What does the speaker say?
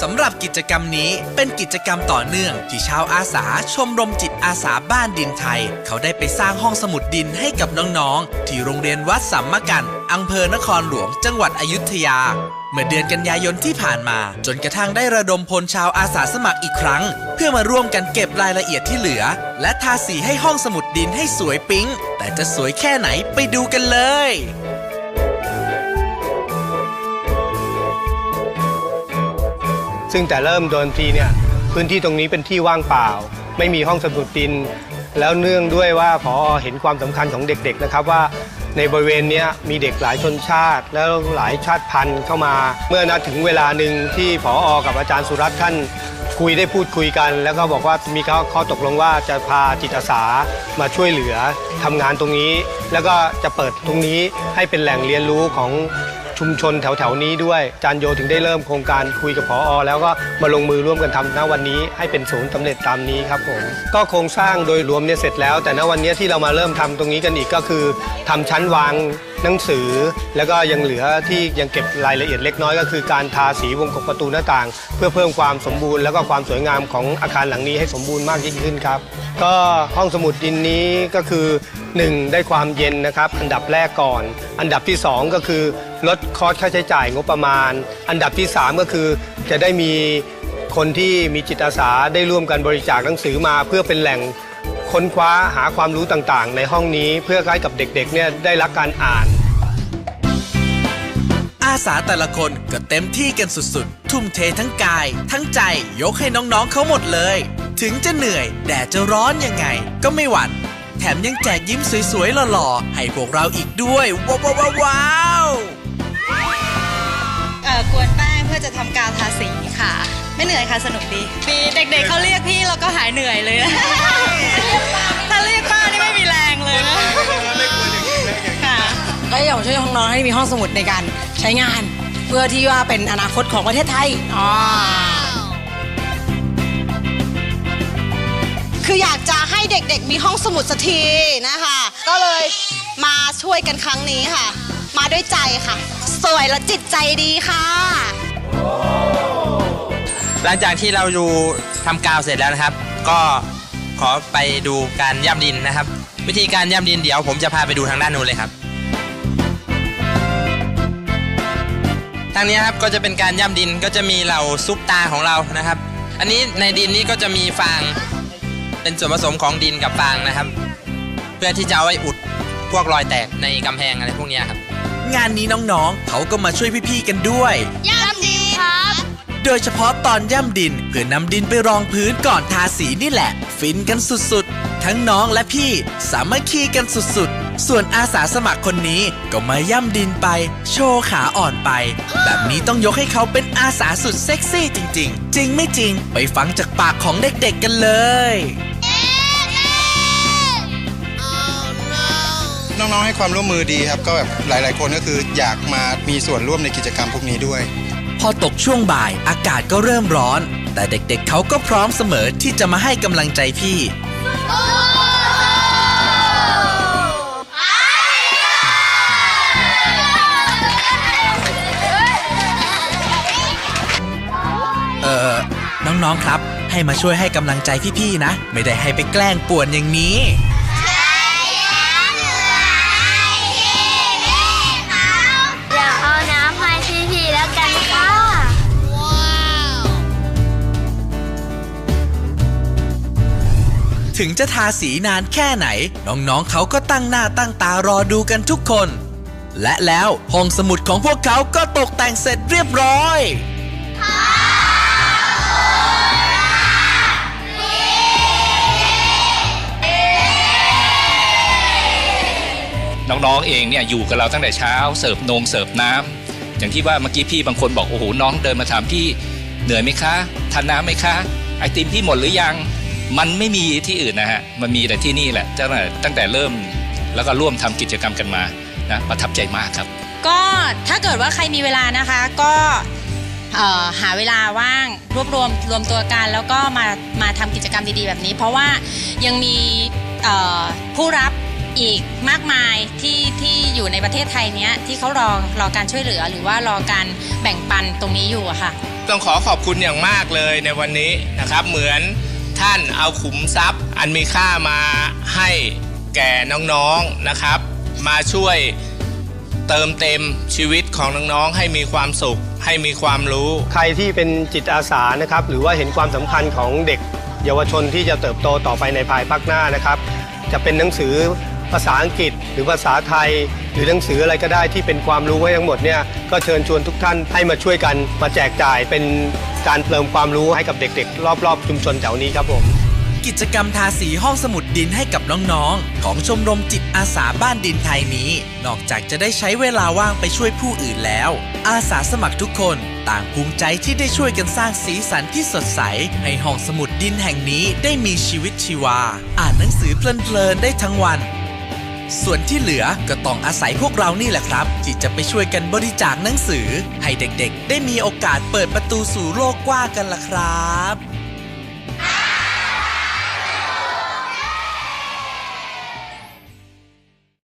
สำหรับกิจกรรมนี้เป็นกิจกรรมต่อเนื่อง ที่ชาวอาสาชมรมจิตอาสาบ้านดินไทย เขาได้ไปสร้างห้องสมุดดินให้กับน้องๆ ที่โรงเรียนวัดสัมมกันอำเภอนครหลวง จังหวัดอยุธยา เมื่อเดือนกันยายนที่ผ่านมา จนกระทั่งได้ระดมพลชาวอาสาสมัครอีกครั้ง เพื่อมาร่วมกันเก็บรายละเอียดที่เหลือ และทาสีให้ห้องสมุดดินให้สวยปิ๊งแต่จะสวยแค่ไหนไปดูกันเลย ซึ่งแต่เริ่มเดินทีเนี่ยพื้นที่ตรงนี้เป็นที่ว่างเปล่า ไม่มีห้องสมุดดิน แล้วเนื่องด้วยว่าพอเห็นความสำคัญของเด็กๆนะครับว่าในบริเวณนี้มีเด็กหลายชนชาติ แล้วหลายชาติพันธุ์เข้ามา เมื่อนัดถึงเวลาหนึ่งที่ผออกับอาจารย์สุรัตน์ท่านคุยได้พูดคุยกัน แล้วก็บอกว่ามีข้อข้อตกลงว่าจะพาจิตอาสามาช่วยเหลือทำงานตรงนี้ แล้วก็จะเปิดตรงนี้ให้เป็นแหล่งเรียนรู้ของ ชุมชนแถวๆนี้ด้วยจานโยถึงได้เริ่มโครงการคุยกับพออแล้วก็มาลงมือร่วมกันทำณวันนี้ให้เป็นศูนย์สำเร็จตามนี้ครับผมก็โครงสร้างโดยรวมเนี่ยเสร็จแล้ว แต่ณวันนี้ที่เรามาเริ่มทำตรงนี้กันอีกก็คือทำชั้นวาง หนังสือ แล้วก็ยังเหลือที่ยังเก็บรายละเอียดเล็กน้อยก็คือการทาสีวงกบประตูหน้าต่าง เพื่อเพิ่มความสมบูรณ์ แล้วก็ความสวยงามของอาคารหลังนี้ให้สมบูรณ์มากยิ่งขึ้นครับ ก็ห้องสมุดดินนี้ก็คือ 1 ได้ความเย็นนะครับ อันดับแรกก่อน อันดับที่ 2 ก็คือลดคอสค่าใช้จ่ายงบประมาณ อันดับที่ 3 ก็คือจะได้มีคนที่มีจิตอาสาได้ร่วมกันบริจาคหนังสือมาเพื่อเป็นแหล่ง ค้นคว้าหาความรู้ต่างๆ ในห้องนี้เพื่อให้กับเด็กๆเนี่ยได้รับการอ่าน อาสาแต่ละคนก็เต็มที่กันสุดๆ ทุ่มเททั้งกาย ทั้งใจยกให้น้องๆเขาหมดเลย ถึงจะเหนื่อยแดดจะร้อนยังไง ก็ไม่หวั่นแถมยังแจกยิ้มสวยๆหล่อๆให้พวกเราอีกด้วย ว้าวว้าวว้าวเอ่อกวนแป้งเพื่อจะทำกาวทาสีค่ะ ไม่เหนื่อยค่ะสนุกดีมีเด็กๆเขาเรียกพี่ ร้องให้มีห้องสมุดในการใช้งาน เพื่อที่ว่าเป็นอนาคตของประเทศไทยอ๋อคืออยากจะให้เด็กๆมีห้องสมุดสักทีนะคะ ก็เลยมาช่วยกันครั้งนี้ค่ะ มาด้วยใจค่ะ สวยและจิตใจดีค่ะ หลังจากที่เราดูทำกาวเสร็จแล้วนะครับ ก็ขอไปดูการย่ำดินนะครับ วิธีการย่ำดินเดี๋ยวผมจะพาไปดูทางด้านนู้นเลยครับางนี้ครับก็จะเป็นการย่ำดินก็จะมีเหล่าซุปตาของเรานะครับ อันนี้ในดินนี้ก็จะมีฟาง เป็นส่วนผสมของดินกับฟางนะครับ เพื่อที่จะเอาไว้อุดพวกรอยแตกในกำแพงอะไรพวกเนี้ยครับ งานนี้น้องๆ เขาก็มาช่วยพี่ๆกันด้วย ย่ำดีครับ โดยเฉพาะตอนย่ำดินเพื่อนำดินไปรองพื้นก่อนทาสีนี่แหละ ฟินกันสุดๆ ทั้งน้องและพี่สามัคคีกันสุดๆ ส่วนอาสาสมัครคนนี้ก็มาย่ำดินไป โชว์ขาอ่อนไป แบบนี้ต้องยกให้เขาเป็นอาสาสุดเซ็กซี่จริง ๆ จริงไม่จริง ไปฟังจากปากของเด็กๆกันเลยน้องๆให้ความร่วมมือดีครับ ก็แบบหลาย ๆ คนก็คืออยากมามีส่วนร่วมในกิจกรรมพวกนี้ด้วย พอตกช่วงบ่ายอากาศก็เริ่มร้อน แต่เด็กๆเขาก็พร้อมเสมอที่จะมาให้กำลังใจพี่ องๆครับ ให้มาช่วยให้กำลังใจพี่ๆนะ ไม่ได้ให้ไปแกล้งป่วนอย่างนี้อยากเอาน้ำให้พี่ๆแล้วกันค่ะถึงจะทาสีนานแค่ไหน น้องๆ เขาก็ตั้งหน้าตั้งตารอดูกันทุกคน และแล้วห้องสมุดของพวกเขาก็ตกแต่งเสร็จเรียบร้อย น้องๆเองเนี่ยอยู่กับเราตั้งแต่เช้าเสิร์ฟนงเสิร์ฟน้ำอย่างที่ว่าเมื่อกี้พี่บางคนบอกโอ้โหน้องเดินมาถามพี่เหนื่อยไหมคะทานน้ำไหมคะไอติมพี่หมดหรือยังมันไม่มีที่อื่นนะฮะมันมีแต่ที่นี่แหละตั้งแต่ตั้งแต่เริ่มแล้วก็ร่วมทำกิจกรรมกันมานะประทับใจมากครับ ก็ถ้าเกิดว่าใครมีเวลานะคะก็หาเวลาว่างรวบรวมรวมตัวกัน แล้วก็มามาทำกิจกรรมดีๆแบบนี้ เพราะว่ายังมีผู้รับ อีกมากมายที่ที่อยู่ในประเทศไทยเนี้ยที่เขารอรอการช่วยเหลือ หรือว่ารอการแบ่งปันตรงนี้อยู่อะค่ะ ต้องขอขอบคุณอย่างมากเลยในวันนี้นะครับ เหมือนท่านเอาขุมทรัพย์ อันมีค่ามาให้แก่น้องๆนะครับ มาช่วยเติมเต็มชีวิตของน้องๆให้มีความสุข ให้มีความรู้ ใครที่เป็นจิตอาสานะครับ หรือว่าเห็นความสำคัญของเด็ก เยาวชนที่จะเติบโตต่อไปในภายภาคหน้านะครับ จะเป็นหนังสือ ภาษาอังกฤษ หรือภาษาไทย หรือหนังสืออะไรก็ได้ที่เป็นความรู้ไว้ทั้งหมดเนี่ยก็เชิญชวนทุกท่านให้มาช่วยกันมาแจกจ่ายเป็นการเติมความรู้ให้กับเด็กๆ รอบๆ ชุมชนแถวนี้ครับผมกิจกรรมทาสีห้องสมุดดินให้กับน้องๆ ของชมรมจิตอาสาบ้านดินไทยนี้ นอกจากจะได้ใช้เวลาว่างไปช่วยผู้อื่นแล้ว อาสาสมัครทุกคนต่างภูมิใจที่ได้ช่วยกันสร้างสีสันที่สดใส ให้ห้องสมุดดินแห่งนี้ได้มีชีวิตชีวา อ่านหนังสือเพลินๆได้ทั้งวัน ส่วนที่เหลือก็ต้องอาศัยพวกเรานี่แหละครับ ที่จะไปช่วยกันบริจาคหนังสือ ให้เด็กๆ ได้มีโอกาสเปิดประตูสู่โลกกว้างกันล่ะครับ